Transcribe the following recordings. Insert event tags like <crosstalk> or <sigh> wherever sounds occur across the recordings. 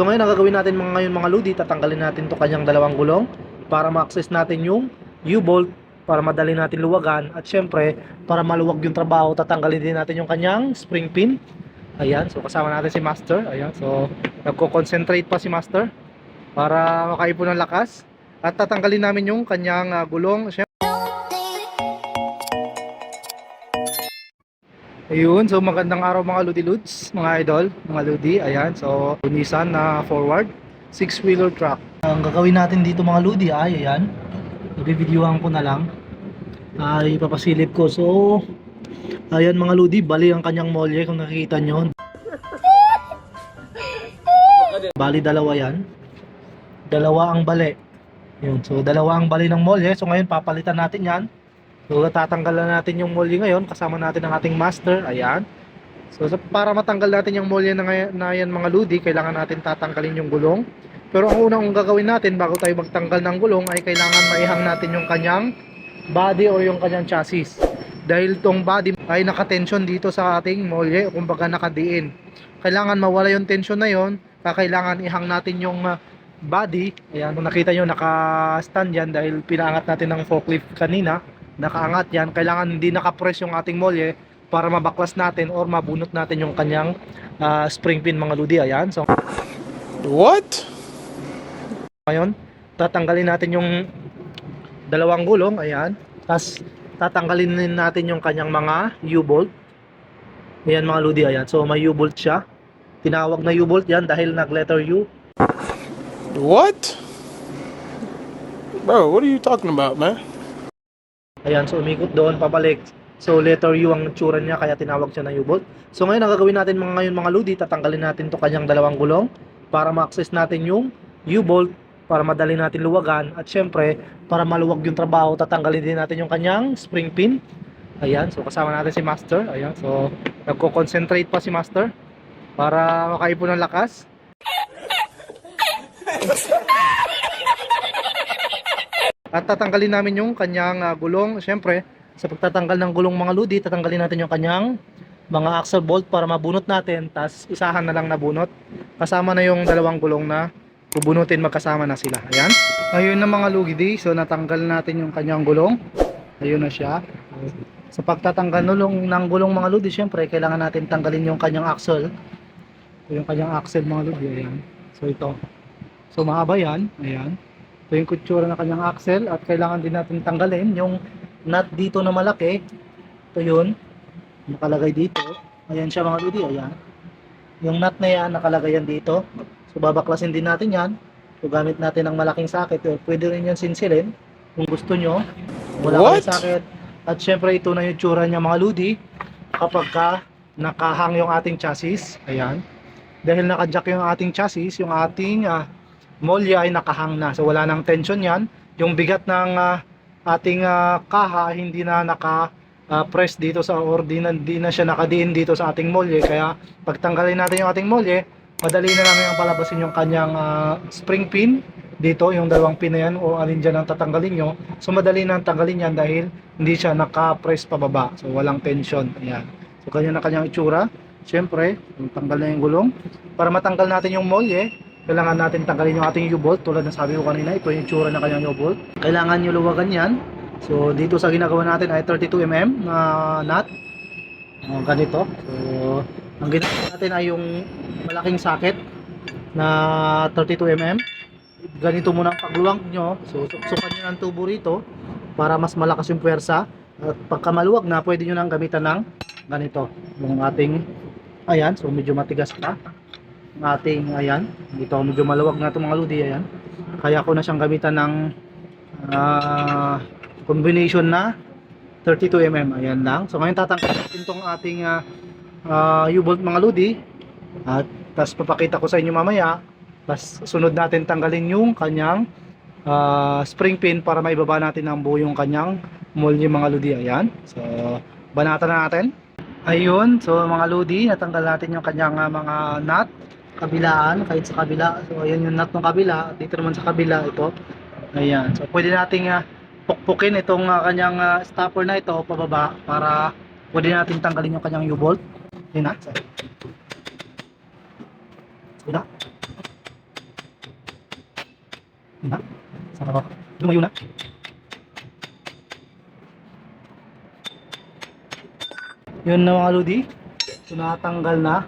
So ngayon, ang gagawin natin mga ngayon mga ludi, tatanggalin natin to kanyang dalawang gulong para ma-access natin yung U-bolt para madali natin luwagan at syempre para maluwag yung trabaho tatanggalin din natin yung kanyang spring pin. Ayan so kasama natin si master. Ayan so nagko-concentrate pa si master para makaipon ng lakas. At tatanggalin namin yung kanyang ah, gulong. Syempre Ayun, so magandang araw mga Ludi Ludes, mga idol, mga Ludi, ayan, so Nissan na forward, 6-wheeler truck. Ang gagawin natin dito mga Ludi ay, ayan, i-videohan ko na lang, ay ipapasilip ko. So, ayan mga Ludi, bali ang kanyang molye kung nakikita nyo. Bali dalawa yan, dalawa ang bali. Yun, so dalawa ang bali ng molye, so ngayon papalitan natin yan. So tatanggalan natin yung molye ngayon kasama natin ang ating master. Ayan. So sa- para matanggal natin yung molye na, na yan mga ludi, kailangan natin tatanggalin yung gulong. Pero ang unang gagawin natin bago tayo magtanggal ng gulong ay kailangan maihang natin yung kanyang body o yung kanyang chassis. Dahil tong body ay nakatension dito sa ating molye kumbaga nakadiin. Kailangan mawala yung tension na yon, kailangan ihang natin yung ah, body. Ayan, kung nakita nyo, naka-stand yan dahil pinaangat natin ng forklift kanina nakaangat yan, kailangan hindi nakapress yung ating molye para mabaklas natin or mabunot natin yung kanyang ah, spring pin mga ludi. Ayan. So What? ngayon, tatanggalin natin yung dalawang gulong. Ayan. Tapos tatanggalin natin yung kanyang mga U-bolt. Ayan mga ludi. Ayan. So may U-bolt siya. Tinawag na U-bolt yan dahil nag-letter U. What? Bro, what are you talking about, man? Ayan, so umikot doon, pabalik. So letter U ang tsura niya kaya tinawag siya na U-bolt. So ngayon ang gagawin natin mga ngayon mga ludi, tatanggalin natin to kanyang dalawang gulong para ma-access natin yung U-bolt para madali natin luwagan at syempre para maluwag yung trabaho tatanggalin din natin yung kanyang spring pin. Ayan, so kasama natin si Master. Ayan, so nagko-concentrate pa si Master para makaipon ng lakas. <laughs> At tatanggalin namin yung kanyang ah, gulong. Siyempre, sa pagtatanggal ng gulong mga ludi, tatanggalin natin yung kanyang mga axle bolt para mabunot natin. Tapos isahan na lang nabunot. Kasama na yung dalawang gulong na bubunutin magkasama na sila. Ayan. Ayun na mga lugidi. So natanggal natin yung kanyang gulong. Ayun na siya. Sa pagtatanggal nulong ng gulong mga ludi, syempre kailangan natin tanggalin yung kanyang axle. Yung kanyang axle mga ludi. Ayan. So ito. So mahaba yan. Ayan. Ito yung kutsura ng kanyang axle at kailangan din natin tanggalin yung nut dito na malaki. Ito yun. Nakalagay dito. Ayan siya mga ludi. Ayan. Yung nut na yan, nakalagay yan dito. So babaklasin din natin yan. So gamit natin ang malaking socket. Pwede rin yan sinsilin kung gusto nyo. Wala What? kayong socket. At syempre ito na yung tsura niya mga ludi. Kapag ka nakahang yung ating chassis. Ayan. Dahil nakajack yung ating chassis, yung ating ah, molye ay nakahang na. So wala nang tension yan. Yung bigat ng ah, ating ah, kaha hindi na naka ah, press dito sa or di na, siya nakadiin dito sa ating molye. Kaya pagtanggalin natin yung ating molye, madali na lang yung palabasin yung kanyang ah, spring pin dito, yung dalawang pin na yan o alin dyan ang tatanggalin nyo. So madali na tanggalin yan dahil hindi siya naka-press pababa. So walang tension. Ayan. So kanya na kanyang itsura. Siyempre, tanggal na yung gulong. Para matanggal natin yung molye, kailangan natin tanggalin yung ating U-bolt. Tulad ng sabi ko kanina ito yung itsura ng kanyang U-bolt. Kailangan nyo luwagan yan. So dito sa ginagawa natin ay 32mm na nut. Oh, ganito. So ang ginagawa natin ay yung malaking socket na 32mm ganito muna ang pagluwang nyo. So suksukan nyo ng tubo rito para mas malakas yung puwersa. At pagka maluwag na pwede nyo nang gamitan ng ganito. Yung ating ayan so medyo matigas pa ng ating ayan dito medyo maluwag na itong mga ludi ayan. Kaya ko na siyang gamitan ng ah, combination na 32mm ayan lang. So ngayon tatanggal natin itong ating ah, ah, U-bolt mga ludi at tas papakita ko sa inyo mamaya. Tas sunod natin tanggalin yung kanyang ah, spring pin para maibaba natin ang buo yung kanyang molye mga ludi ayan. So banatan na natin. Ayun so mga ludi natanggal natin yung kanyang ah, mga nut kabilaan kahit sa kabila so ayan yung nut ng kabila dito naman sa kabila ito ayan so pwede nating ah, pukpukin itong ah, kanyang ah, stopper na ito pababa para pwede natin tanggalin yung kanyang U-bolt yun na so, yun na Yun na. Sa baba. Lumayo na. Yun na mga ludi. So natanggal na.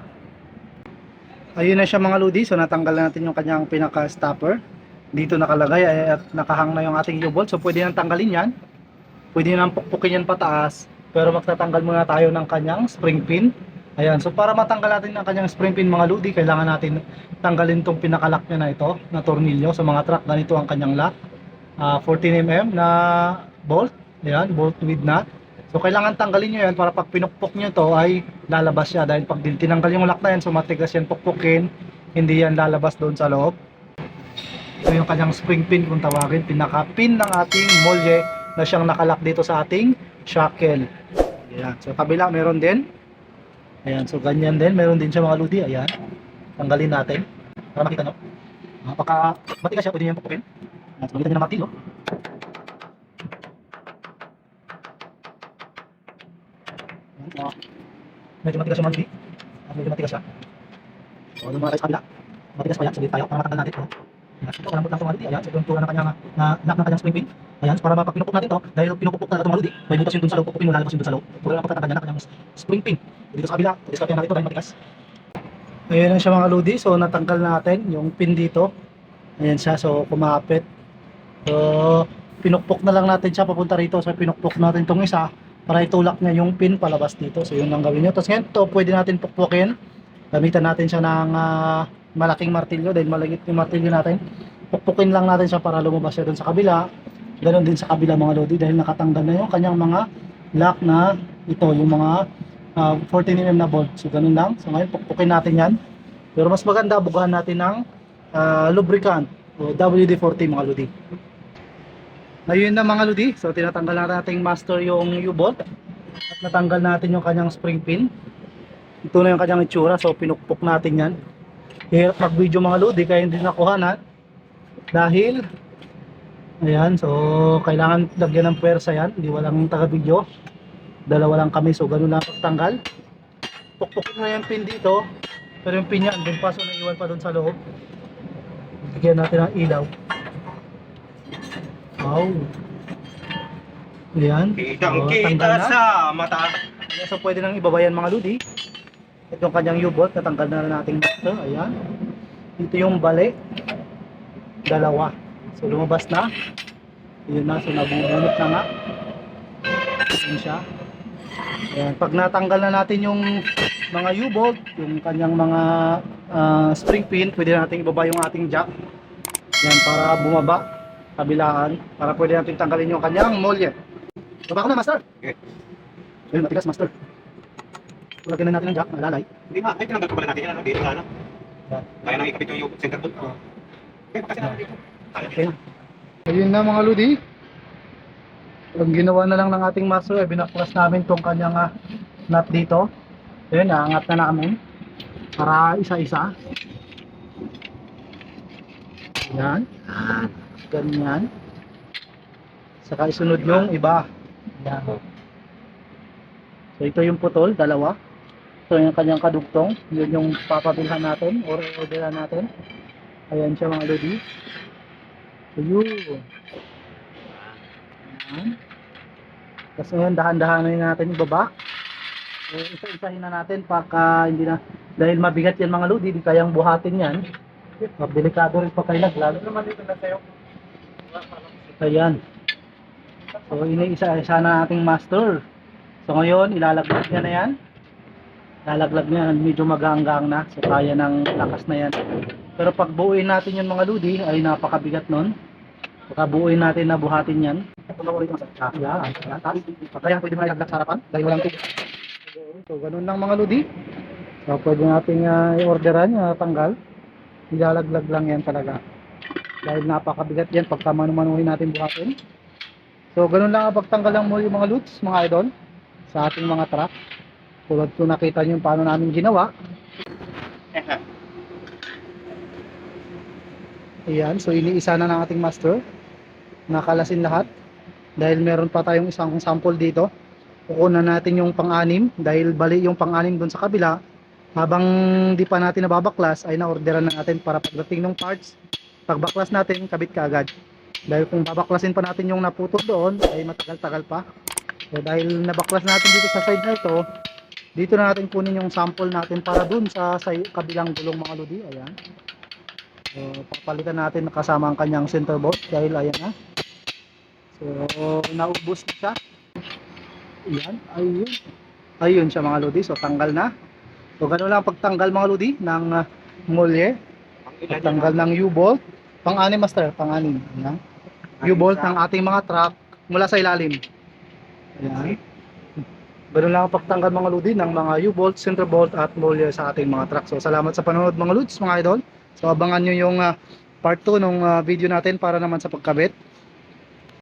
Ayun na siya mga ludi. So natanggal na natin yung kanyang pinaka-stopper. Dito nakalagay ay, at nakahang na yung ating U-bolt. So pwede nang tanggalin yan. Pwede nang pukpukin yan pataas. Pero magtatanggal muna tayo ng kanyang spring pin. Ayan, so para matanggal natin ang kanyang spring pin mga ludi, kailangan natin tanggalin tong pinakalock niya na ito, na tornilyo. Sa mga truck, ganito ang kanyang lock. Ah, 14mm na bolt. Ayan, bolt with nut. So kailangan tanggalin nyo yan para pag pinukpok nyo to ay lalabas siya. Dahil pag tinanggal yung lock na yan, so matigas yan pukpukin, hindi yan lalabas doon sa loob. Ito yung kanyang spring pin kung tawagin, pinaka-pin ng ating molye na siyang nakalak dito sa ating shackle. Ayan, so kabila meron din. Ayan, so ganyan din, meron din siya mga ludi, ayan. Tanggalin natin para makita nyo. Pagka matigas siya, pwede nyo yung pupukin. Ayan, so gamitan nyo ng martilyo. Uh, medyo matigas siya mga ludi. Ah, medyo matigas siya. So, yung mga sa kabila, matigas pa yan, sabihin tayo para matanggal natin. Ayan, ito, kalambot lang ito ludi. Ayan, so yung tura ng kanyang, na, lock ng kanyang spring pin. Ayan, para mapag pinupok natin to, dahil pinupok talaga ito mga ludi, may butas yung dun sa loob, pupupin mo lalabas yung dun sa loob. Puro lang pagtatanggal niya ng kanyang spring pin. Dito sa kabila, discard natin ito dahil matigas. Ayan na siya mga ludi, so natanggal natin yung pin dito. Ayan siya, so kumapit. So, pinukpok na lang natin siya papunta rito. So, pinukpok natin itong isa para itulak niya yung pin palabas dito. So, yun lang gawin nyo. Tapos ngayon, ito pwede natin pukpukin. Gamitan natin siya ng ah, malaking martilyo dahil malagit yung martilyo natin. Pukpukin lang natin siya para lumabas siya doon sa kabila. Ganon din sa kabila mga lodi dahil nakatanggal na yung kanyang mga lock na ito, yung mga ah, 14mm na bolt. So, ganun lang. So, ngayon, pukpukin natin yan. Pero mas maganda, bugahan natin ng ah, lubricant o WD-40 mga lodi. Ayun na mga lodi. So tinatanggal na nating master yung U-bolt at natanggal natin yung kanyang spring pin. Ito na yung kanyang itsura. So pinukpok natin yan. Hirap mag-video mga lodi kaya hindi nakuhanan. Dahil Ayan, so kailangan lagyan ng puwersa yan. Hindi walang taga-video. Dalawa lang kami, so ganun lang pagtanggal. Pukpukin na yung pin dito. Pero yung pin yan, dun pa, so naiwan pa dun sa loob. Bigyan natin ng ilaw. Wow. Ayan. Kitang kita na. sa mata. Ayan, so pwede nang ibabayan mga ludi. Ito yung kanyang U-bolt, natanggal na nating master. Ayan. Ito yung bali. Dalawa. So lumabas na. Yun na, so nabubunot na nga. Ayan siya. Ayan. Pag natanggal na natin yung mga U-bolt, yung kanyang mga ah, spring pin, pwede natin ibaba yung ating jack. Yan, para bumaba, kabilaan, para pwede natin tanggalin yung kanyang molye. Baba ko na, master. Okay. Ayun, matigas, master. Lagyan na natin ng jack, malalay. Hindi nga, ay tinanggal ko pala natin yan, ano, dito na, ano. Kaya nang ikipit yung center bolt. Oo. Eh, kasi na dito. Okay. Ayun na mga ludi. Ang ginawa na lang ng ating master ay binaklas namin tong kanyang ah, nut dito. Ayun, naangat na namin. Para isa-isa. Yan. Yan. Ganyan. Saka isunod yung iba. Yan. So ito yung putol, dalawa. Ito yung kanyang kadugtong. Yun yung papabilhan natin or orderan natin. Ayan siya mga lodi. So yun. Ayan. Tapos ngayon dahan-dahanin natin ibaba. So, isa-isahin na natin pagka hindi na dahil mabigat yan mga lodi, di kayang buhatin yan. Delikado rin pag kayo lalo naman dito na kayo. Ayan. So iniisa-isa na ating master. So ngayon ilalaglag niya na yan. Lalaglag niya, medyo maganggang na. So kaya ng lakas na yan. Pero pag buuin natin yung mga ludi ay napakabigat nun. Pagka buuin natin na buhatin yan. Ito na ulit. Kaya pwede mo ilaglag sa harapan dahil walang tubig. So ganun lang mga ludi. So pwede nating uh, i-orderan, uh, tanggal. Ilalaglag lang yan talaga. Dahil napakabigat yan pagka manumanuhin natin buhatin. So ganun lang ang pagtanggal ng muli mga loots, mga idol, sa ating mga truck. Tulad ko nakita nyo paano namin ginawa. Ayan, so iniisa na ng ating master. Nakalasin lahat. Dahil meron pa tayong isang sample dito. Kukunan natin yung pang-anim dahil bali yung pang-anim doon sa kabila. Habang di pa natin nababaklas ay na-orderan na natin para pagdating ng parts pagbaklas natin, kabit ka agad. Dahil kung babaklasin pa natin yung naputol doon, ay matagal-tagal pa. So dahil nabaklas natin dito sa side na ito, dito na natin kunin yung sample natin para dun sa, sa kabilang gulong mga lodi. Ayan. So papalitan natin kasama ang kanyang center bolt dahil ayan na. So naubos na siya. Ayan, ayun. Ayun siya mga lodi. So tanggal na. So gano'n lang pagtanggal mga lodi ng uh, molye. Pagtanggal ng U-bolt. Pang-anim master, pang-anim. Ayan. U-bolt ng ating mga truck mula sa ilalim. Ayan. Ganun lang ang pagtanggal mga lodi ng mga U-bolt, center bolt at molye sa ating mga truck. So salamat sa panonood mga lods mga idol. So abangan nyo yung ah, part 2 ng video natin para naman sa pagkabit.